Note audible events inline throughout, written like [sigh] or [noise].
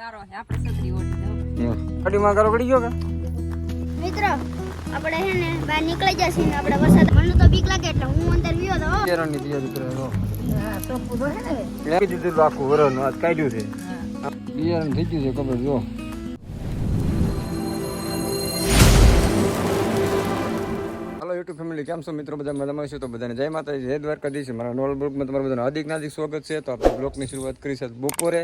ગારો છે. આપણે છત્રી ઓઢી ગાડીમાં ગારો પડી ગયો કે? મિત્રો આપણે હે ને બહાર નીકળી જશે ને આપણે વરસાદ મને તો બીક લાગે એટલે હું અંદર વિયો તો કેરાની તૈયારી કરે હો. તો પૂરો હે ને આપી દીધું હતું આખું વરણનું આજ કાઢ્યું છે. બિયારણ થઈ ગયું છે ખબર જો હાલો યુટ્યુબ ફેમિલી કેમ છો મિત્રો? બધા મજામાં છો તો બધાને જય માતાજી જય દ્વારકાધીશ. મારા નોલ બ્લોગમાં તમારું બધાનું હાર્દિક નાદિક સ્વાગત છે. તો આપણે બ્લોગની શરૂઆત કરી છે બપોરે.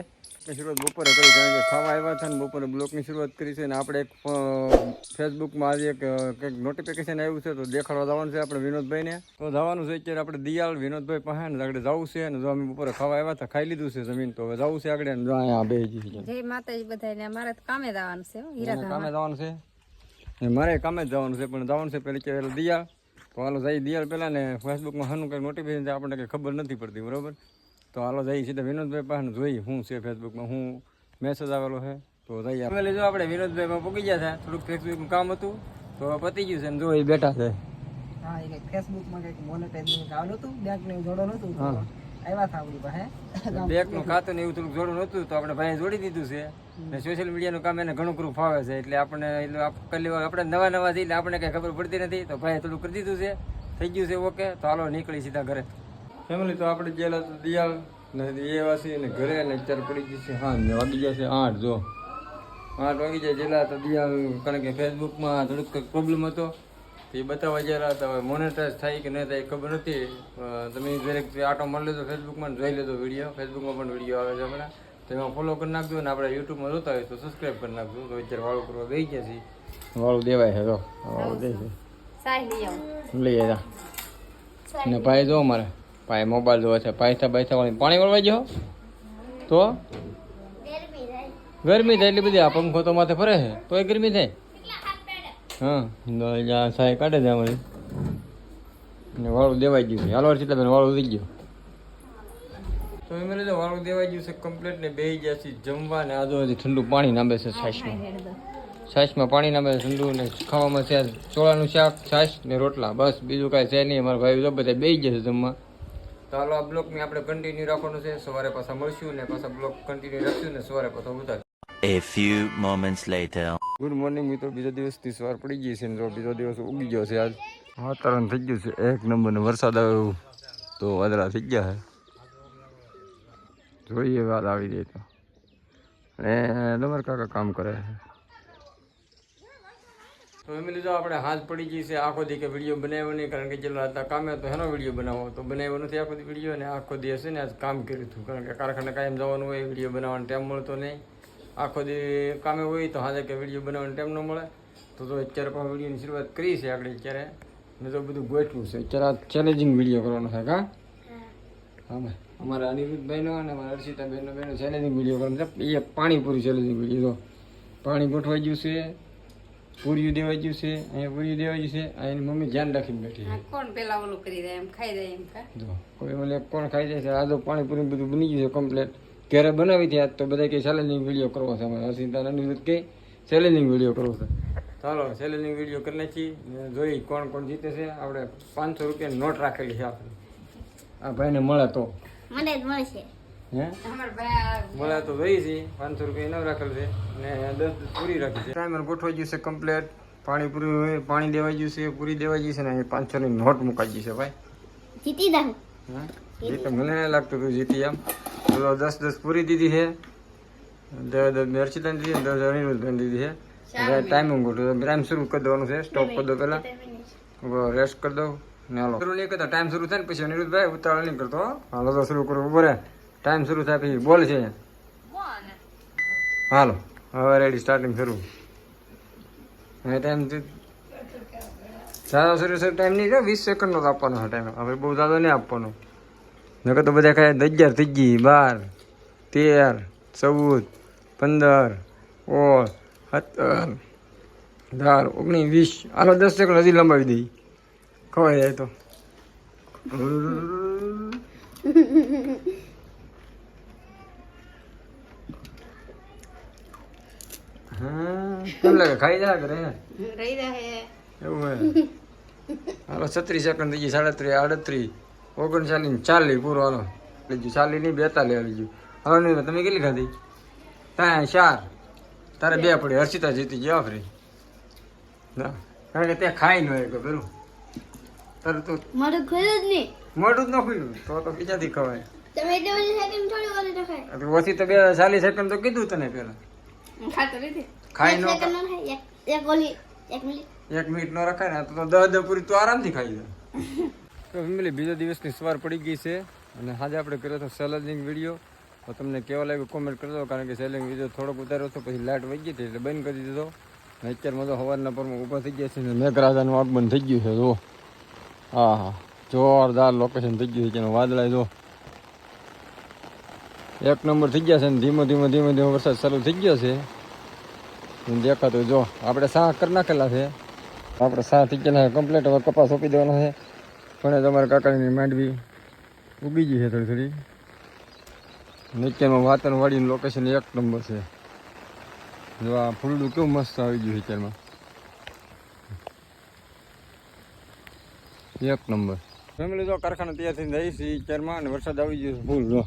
ની શરૂઆત બપોરે કરી કારણ કે ખાવા આવ્યા હતા ને બપોરે બ્લોકની શરૂઆત કરી છે અને આપણે એક ફેસબુકમાં આજે એક કંઈક નોટિફિકેશન આવ્યું છે તો દેખાડવા જવાનું છે આપણે વિનોદભાઈને. તો જવાનું છે અત્યારે આપણે દિયાળ વિનોદભાઈ પાસે ને આગળ જવું છે અને જો અમે બપોરે ખાવા આવ્યા હતા ખાઈ લીધું છે જમીન તો હવે જવું છે આગળ જો અહીંયા બે જય માતાજી બધાને અમારે કામે જવાનું છે કામે જવાનું છે. મારે કામે જ જવાનું છે પણ જવાનું છે પેલી કે દિયાળ તો હાલો જઈ દિયાળ પહેલાં ને ફેસબુકમાં હાનું કંઈક નોટિફિકેશન આપણને કંઈ ખબર નથી પડતી બરોબર? તો હાલો જઈ સીધા વિનોદભાઈ પાસે જોઈએ શું છે ફેસબુકમાં હું મેસેજ આવેલો છે. તો જઈએ આપણે જો આપણે વિનોદભાઈમાં પૂકી ગયા હતા. થોડુંક ફેસબુકનું કામ હતું. તો પતી ગયું છે ને જો એ બેઠા છે. હા એ ફેસબુકમાં કંઈક મોનેટાઈઝ આવેલું હતું. બેંક જોડો નતું આવ્યા હતા આપણી પાસે. બેંકનું ખાતું ને એવું થોડુંક જોડું નહોતું તો આપણે ભાઈએ જોડી દીધું છે. ને સોશિયલ મીડિયાનું કામ એને ઘણું ખરું ફાવે છે. એટલે આપણે એટલે વાર આપણે નવા નવા છીએ એટલે આપણને કંઈ ખબર પડતી નથી. તો ભાઈએ થોડું કરી દીધું છે. થઈ ગયું છે ઓકે. તો હાલો નીકળી સીધા ઘરે. ફેમિલી તો આપણે ગયેલા તો દિયાળ ને એ વાસી ને ઘરે ને અત્યારે પડી જશે છે હા ને વાગી ગયા છે આઠ જો. આઠ વાગી જાય જેલા તો દિયાળ કારણ કે ફેસબુકમાં થોડુંક કંઈક પ્રોબ્લેમ હતો. તો એ બતાવવા ગયેલા હતા હવે મોનેટાઇઝ થાય કે નહીં થાય એ ખબર નથી. તમે દરેક આટો મળી લેજો ફેસબુકમાં જોઈ લેજો વીડિયો ફેસબુકમાં પણ વીડિયો આવે છે હમણાં. તો એમાં ફોલો કરી નાખજો અને આપણે યુટ્યુબમાં જોતા હોય તો સબસ્ક્રાઈબ કરી નાખજો. તો અત્યારે વાળું કરવા ગઈ ગયા છીએ. વાળું દેવાય છે જો. વાળું દે છે લઈ જાય લઈ આવ્યા. ને ભાઈ જો મારે ભાઈ મોબાઈલ જોવે છે. પૈસા પૈસા વાળી પાણી વળવા ગયો તો? ગરમી થાય એટલી બધી. આ પંખો તો માથે ફરે છે. તોય ગરમી થાય. હા, તો જ્યાં સાય કાઢે ત્યાં અમારી. ને વાળું દેવાઈ ગયું છે. હાલો બેન, વાળું થઈ ગયું. તો એમ લીધે વાળું દેવાઈ ગયું છે કમ્પ્લીટ ને બેસી ગયા છે જમવા ને આજુ ઠંડુ પાણી નામે છે છાશમાં. છાશમાં પાણી નામે ઠંડુ ને ખાવામાં છે ચોળાનું શાક, છાશ ને રોટલા. બસ, બીજું કાંઈ છે નહીં. અમારા ભાઈ તો બધા બેસી ગયા છે જમવા. તો હાલો આ બ્લોગને આપણે કન્ટિન્યુ રાખવાનું છે. સવારે પાછા મળશું ને પાછા બ્લોક કન્ટિન્યુ રાખશું ને સવારે પાછા ઉતાર A few moments later. Good morning મિત્રો બીજો દિવસથી સવાર પડી ગઈ છે ને તો બીજો દિવસ ઉગી ગયો છે આજ. વાતાવરણ થઈ ગયું છે. એક નંબર ને વરસાદ આવ્યો. તો વાદળા થઈ ગયા છે. જોઈએ વાત આવી જાય તો. અને ડમર કાકા કામ કરે છે? તો એમ લીધો આપણે હાથ પડી ગઈ છે આખો દી કે વીડિયો બનાવ્યો નહીં કારણ કે જેટલા હતા કામે તો એનો વીડિયો બનાવો તો બનાવ્યો નથી આખો દી વીડિયો અને આખો દી હશે ને આજ કામ કર્યું હતું. કારણ કે કારખાને કાયમ જવાનું હોય વીડિયો બનાવવાનો ટાઈમ મળતો નહીં. આખો દી કામે હોય તો હાજર કે વીડિયો બનાવવાનો ટાઈમ ન મળે. તો તો અત્યારે પણ વિડીયોની શરૂઆત કરી છે આપણે અત્યારે. મેં તો બધું ગોઠવું છે. અત્યારે આ ચેલેન્જિંગ વીડિયો કરવાનો છે કા? હા. અમારા અનિરુદ્ધભાઈનો અને અમારા હર્ષિતાબેનનો બેનો ચેલેન્જિંગ વીડિયો કરવાનો છે. એ પાણીપુરી ચેલેન્જિંગ વીડિયો પાણી ગોઠવાઈ ગયું છે. પૂરીયું દેવાઈ ગયું છે અહીંયા પૂરીયું દેવાજ્યું ગયું છે આ એની મમ્મી ધ્યાન રાખીને બેઠી છે. કોણ પેલા ઓલું કરી દે એમ ખાઈ દે એમ કા? જો કોઈ ઓલે કોણ ખાઈ જાય છે આ તો પાણીપુરી બધું બની ગયું છે કમ્પ્લેટ ઘરે બનાવી હતી આજ તો બધા કે ચેલેન્જિંગ વીડિયો કરવો છે અમારે. હસીતા અનિરુદ્ધ કે ચેલેન્જિંગ વીડિયો કરવો છે. ચાલો ચેલેન્જિંગ વીડિયો કરી નાખી જોઈ કોણ કોણ જીતે છે. આપણે પાંચસો રૂપિયાની નોટ રાખેલી છે આપણે. આ ભાઈને મળે તો. મને જ મળશે. ભાઈ તો જોઈ છે પાંચસો રૂપિયા એનો રાખેલ છે ને દસ પૂરી રાખી છે. ટાઈમર ગોઠવાઈ ગયું છે કમ્પ્લેટ પાણી પૂરી હોય પાણી દેવાઈ ગયું છે પૂરી દેવાઈ ગઈ છે ને અહીં પાંચસોની નોટ મુકાઈ ગઈ છે ભાઈ. જીતી દઉં. એ તો મને નહીં લાગતું તું જીતી એમ. બોલો દસ દસ પૂરી દીધી છે. દસ દસ મેરચીતાની દીધી દસ અનિરુદ્ધભાઈ દીધી છે. ટાઈમિંગ ગોઠવો. ટાઈમ શરૂ કરી દેવાનું છે. સ્ટોપ કરી દો પહેલાં. રેસ્ટ કરી દઉં. ને હાલો. શરૂ નહીં કરતા ટાઈમ શરૂ થાય ને પછી અનિરુદ્ધભાઈ ઉતાવળ નહીં કરતો. હાલો તો શરૂ કરો ઊભો રહે. ટાઈમ શરૂ થાય પછી બોલ છે. હાલો હવે રેડી સ્ટાર્ટિંગ શરૂ. હવે ટાઈમ સારો શરૂ સર ટાઈમ નહીં વીસ સેકન્ડનો તો આપવાનો છે ટાઈમ હવે બહુ જાદો નહીં આપવાનો. નકર તો બધા ખાય અગિયાર થઈ ગઈ બાર તેર ચૌદ પંદર ઓળ સત્તર અઢાર ઓગણીસ વીસ. હાલો દસ સેકન્ડ હજી લંબાવી દઈ. ખવાય જાય તો. [laughs] હા. કેમ લાગે? ખાઈ જાય કરે રહી રહે એવું હે? હાલો છત્રીસ સેકન્ડ થઈ ગઈ સાડત્રીસ આડત્રીસ ઓગણચાલીસ ચાલી પૂરો હાલો. લીધું ચાલી નહીં બેતાલી આવી ગયું. હાલો નહીં તમે કેટલી ખાધી? ત્યાં ચાર. તારે બે પડી હર્ષિતા જીતી ગયા ફરી ના કારણ કે ત્યાં ખાઈ ન હોય કે પેલું. તારે તો મોઢું ખુલ્યું જ નહીં. મોઢું જ ન ખુલ્યું તો તો બીજાથી ખવાય. તમે એટલે બધી સેકન્ડ થોડી ઓછી તો બે ચાલીસ સેકન્ડ તો કીધું તને પેલા. ખાઈ એક ન નો એક એક ઓલી એક મિનિટ એક મિનિટ નો રખાય ને તો દસ પૂરી તો આરામથી ખાઈ જાય [laughs] તો ફેમિલી બીજા દિવસની સવાર પડી ગઈ છે અને આજે આપણે કર્યો હતો સેલેજિંગ વીડિયો તો તમને કેવો લાગ્યો કોમેન્ટ કરજો કારણ કે સેલિંગ વીડિયો થોડોક ઉતાર્યો હતો પછી લાઇટ વહી ગઈ હતી એટલે બંધ કરી દીધો. અને અત્યારમાં તો સવારના પરમાં ઊભા થઈ ગયા છે ને મેઘરાજાનું આગમન થઈ ગયું છે જો હા હા જોરદાર લોકેશન થઈ ગયું છે જેનો વાદળાય જો એક નંબર થઈ ગયા છે ને ધીમો ધીમો ધીમો ધીમો વરસાદ ચાલુ થઈ ગયો છે. દેખાતું જો, આપણે સાહ કરી નાખેલા છે. આપણે સાહ થઈ ગયેલા કમ્પ્લીટ હવે કપાસ ઓપી દેવાનો છે. પણ તમારા કાકાની માંડવી ઉગી ગઈ છે થોડી થોડી. નીચેમાં વાતનવાડીનું લોકેશન એક નંબર છે. જો આ ફૂલડું કેવું મસ્ત આવી ગયું છે અત્યારમાં. એક નંબર. ફેમિલી જો કારખાના તૈયાર થઈને જઈશ છે અત્યારમાં અને વરસાદ આવી ગયો છે ફૂલ, જો.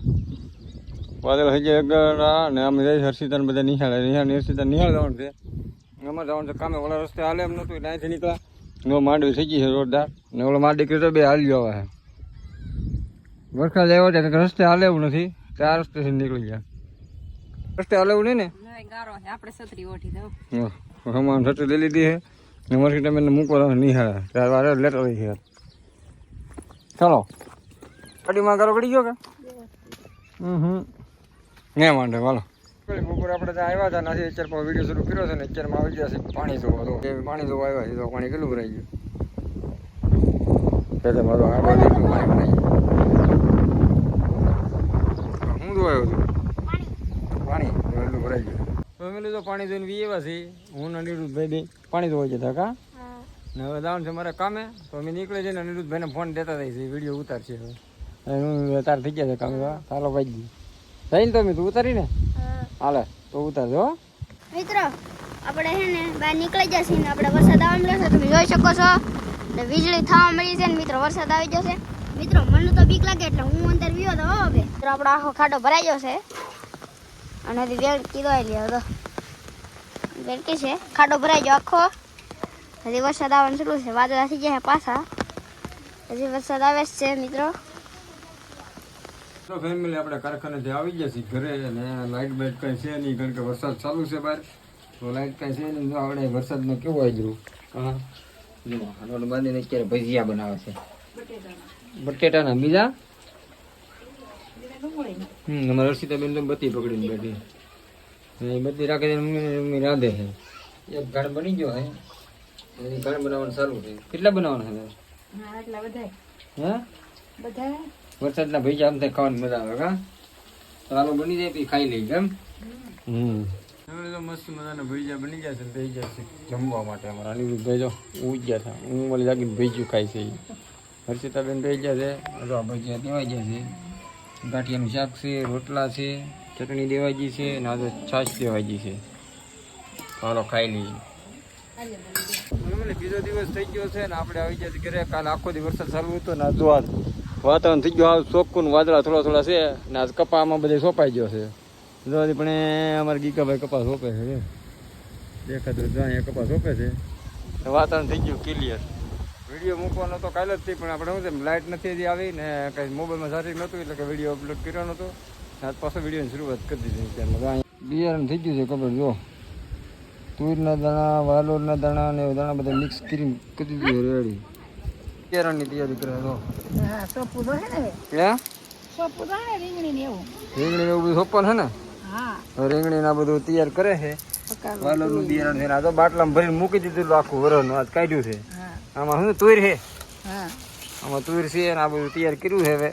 વાદળ થઈ ગયા આગળ અને અમે જઈ હર્ષિતાને બધા નિહાળે. નિહાળ હર્ષિતા નિહાળ જવાનું છે. અમારે જવાનું છે કામે. ઓલા રસ્તે હાલે એમ નહોતું ત્યાંથી નીકળ્યા. નો માંડવી થઈ ગઈ છે જોરદાર. ને ઓલો માંડી તો બે હાલી જવા છે વરસાદ આવ્યો છે રસ્તે હાલે એવું નથી. ચાર આ રસ્તેથી નીકળી ગયા. રસ્તે હાલે એવું નહીં ને? આપણે છત્રી દઉં. હમાન છત્રી લઈ લીધી છે. ને વરસી તમે મૂકો નિહાળે. ત્યાર વારે લેટર રહી છે. ચાલો. ગાડીમાં કરો ગળી ગયો કે? હમ હમ. ને માંડે વાલો બપોરે આપણે ત્યાં આવ્યા હતા નથી અત્યારે પણ વીડિયો શરૂ કર્યો છે ને અત્યારમાં આવી ગયા છે પાણી જોવા તો. પાણી જોવા આવ્યા છે તો પાણી કેટલું ભરાઈ ગયું? એટલે મારો આ બાજુ એટલું પાણી ભરાઈ ગયું. હું જોવા આવ્યો છું? પાણી. એટલું ભરાઈ ગયું. ફેમિલી તો પાણી જોઈને વી એવા છે હું ને અનિરુદ્ધભાઈ બે. પાણી જોવા જતા કા? ને હવે જવાનું છે મારે કામે તો અમે નીકળી જઈને ને અનિરુદ્ધભાઈને ફોન દેતા થઈ છે વીડિયો ઉતારશે હવે. તાર થઈ ગયા છે કામ ચાલો ભાઈ. જઈને તમે તું ઉતારી ને હાલે તો ઉતારજો મિત્રો આપણે છે ને બહાર નીકળી જશે ને આપણે વરસાદ આવવા મળ્યો છે તમે જોઈ શકો છો. ને વીજળી થવા મળી છે ને મિત્રો વરસાદ આવી જશે મિત્રો મને તો બીક લાગે એટલે હું અંદર વિયો તો હવે. મિત્રો આપણો આખો ખાડો ભરાઈ ગયો છે. અને હજી વેળ કીધો આવી લ્યો તો. વેળકી છે? ખાડો ભરાઈ ગયો આખો. હજી વરસાદ આવવાનું શરૂ છે વાદળા થઈ ગયા પાછા. હજી વરસાદ આવે છે મિત્રો. તો ફેમિલી આપણે કારખાનેથી આવી ગયા છીએ ઘરે અને લાઇટ બાઇટ કાંઈ છે નહીં કારણ કે વરસાદ ચાલુ છે બહાર. તો લાઇટ કાંઈ છે નહીં. આપણે વરસાદમાં કેવું આવી ગયું હા રોડ બાંધીને અત્યારે ભજીયા બનાવે છે. બટેટાના બીજા? હમ અમારે હર્ષિતાબેન તો બત્તી પકડીને બેઠી. એ બત્તી રાખે છે મમ્મી મમ્મી રાંધે છે. એક ઘર બની ગયો હે. એની ઘર બનાવવાનું સારું છે. કેટલા બનાવવાના છે? હા બધા હે? બધા વરસાદના ભજીયા આમ થાય ખાવાની મજા આવે કા? તો હાલો બની જાય પછી ખાઈ લઈ કેમ? હમ. તો મસ્ત મજાના ભજીયા બની ગયા છે ગયા છે. જમવા માટે અમારા અનિરુદ્ધભાઈ જો ઉજ ગયા હતા હું મને લાગીને ભજીયું ખાય છે. હર્ષિતાબેન થઈ ગયા છે આ ભજીયા દેવાઈ ગયા છે. ગાંઠિયાનું શાક છે રોટલા છે ચટણી દેવાઈ ગઈ છે અને આજે છાશ દેવાઈ ગઈ છે. હાલો ખાઈ લઈએ. બીજો દિવસ થઈ ગયો છે ને આપણે આવી ગયા ઘરે. કાલે આખો દિવસ વરસાદ ચાલુ હતો ને આજ વાતાવરણ થઈ ગયું હાવ ચોખ્ખું વાદળા થોડા થોડા છે, ને આજ કપામાં બધે સોંપાઈ ગયો છે. જો પણ અમારા ગીકાભાઈ કપા સોંપે છે. દેખાતું જો અહીંયા કપા સોંપે છે. વાતાવરણ થઈ ગયું ક્લિયર વીડિયો મૂકવાનો તો કાલે જ પણ આપણે શું છે લાઇટ નથી હજી આવી, ને કંઈ મોબાઈલમાં સારી નહોતું, એટલે કે વીડિયો અપલોડ કર્યો નહોતો. આજ પાછો વિડીયોની શરૂઆત કરી દીધી ત્યારમાં બિયારણ થઈ ગયું છે, ખબર, જો. તુરના દાણા, વાલોરના દાણા ને દાણા બધા મિક્સ કરી કરી દીધું રેડી. કેરણની તૈયારી કરે તો. હા સોપુ તો છે ને. હે? સોપુ તો ને રીંગણી ને એવું. રીંગણી ને એવું સોપવાનું છે ને? હા. રીંગણી ના બધું તૈયાર કરે છે વાલોરનું બિયારણ છે આ તો બાટલામાં ભરીને મૂકી દીધું આખું વરસનું આજ કાઢ્યું છે. આમાં શું તુર છે હા. આમાં તુર છે આ બધું તૈયાર કર્યું છે હવે.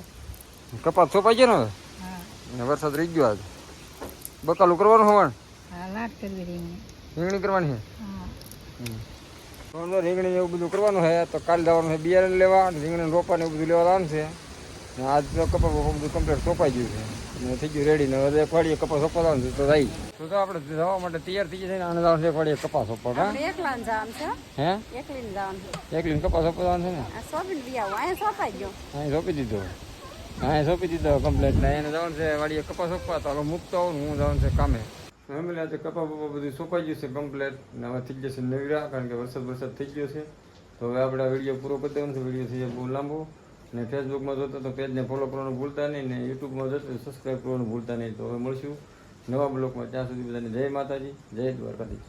કપાસ સોપાઈ ગયો ને હવે? વરસાદ રહી ગયો આજ. બકાલું કરવાનું હોવાનું હા રીંગણી. કરવાની છે હા. અંદર રીંગણી એવું બધું કરવાનું છે તો કાલે જવાનું છે બિયારણ લેવા અને રીંગણી રોપાને એવું બધું લેવા જવાનું છે. ને આજ તો કપા બપા બધું કમ્પ્લીટ સોંપાઈ ગયું છે. ને થઈ ગયું રેડી ને હવે ફળીએ કપા સોંપવા જવાનું છે તો થઈ તો તો આપણે જવા માટે તૈયાર થઈ જાય ને આને જવાનું છે વાડીએ કપા સોંપવા એકલા જવાનું છે હે? એકલી જવાનું છે. એકલીને કપા સોંપવા જવાનું છે ને? સોંપી દીધો અહીંયા સોંપાઈ ગયો. અહીં સોંપી દીધો. હા સોંપી દીધો કમ્પ્લીટ ને એને જવાનું છે વાડીએ કપા સોંપવા તો મૂકતો હું જવાનું છે કામે. ફેમિલી આજે કપા બપા બધું સોંપાઈ ગયું છે કમ્પ્લેટ ને હવે થઈ જશે નવીરા, કારણ કે વરસાદ વરસાદ થઈ ગયો છે. તો હવે આપણે આ વીડિયો પૂરો કરી દેવાનો છે. વીડિયો થઈ જાય બહુ લાંબો. ને ફેસબુકમાં જોતો તો પેજને ફોલો કરવાનું ભૂલતા નહીં ને યુટ્યુબમાં જોતો સબસ્ક્રાઈબ કરવાનું ભૂલતા નહીં. તો હવે મળશું નવા બ્લોકમાં ત્યાં સુધી બધાને જય માતાજી, જય દ્વારકાધીશ.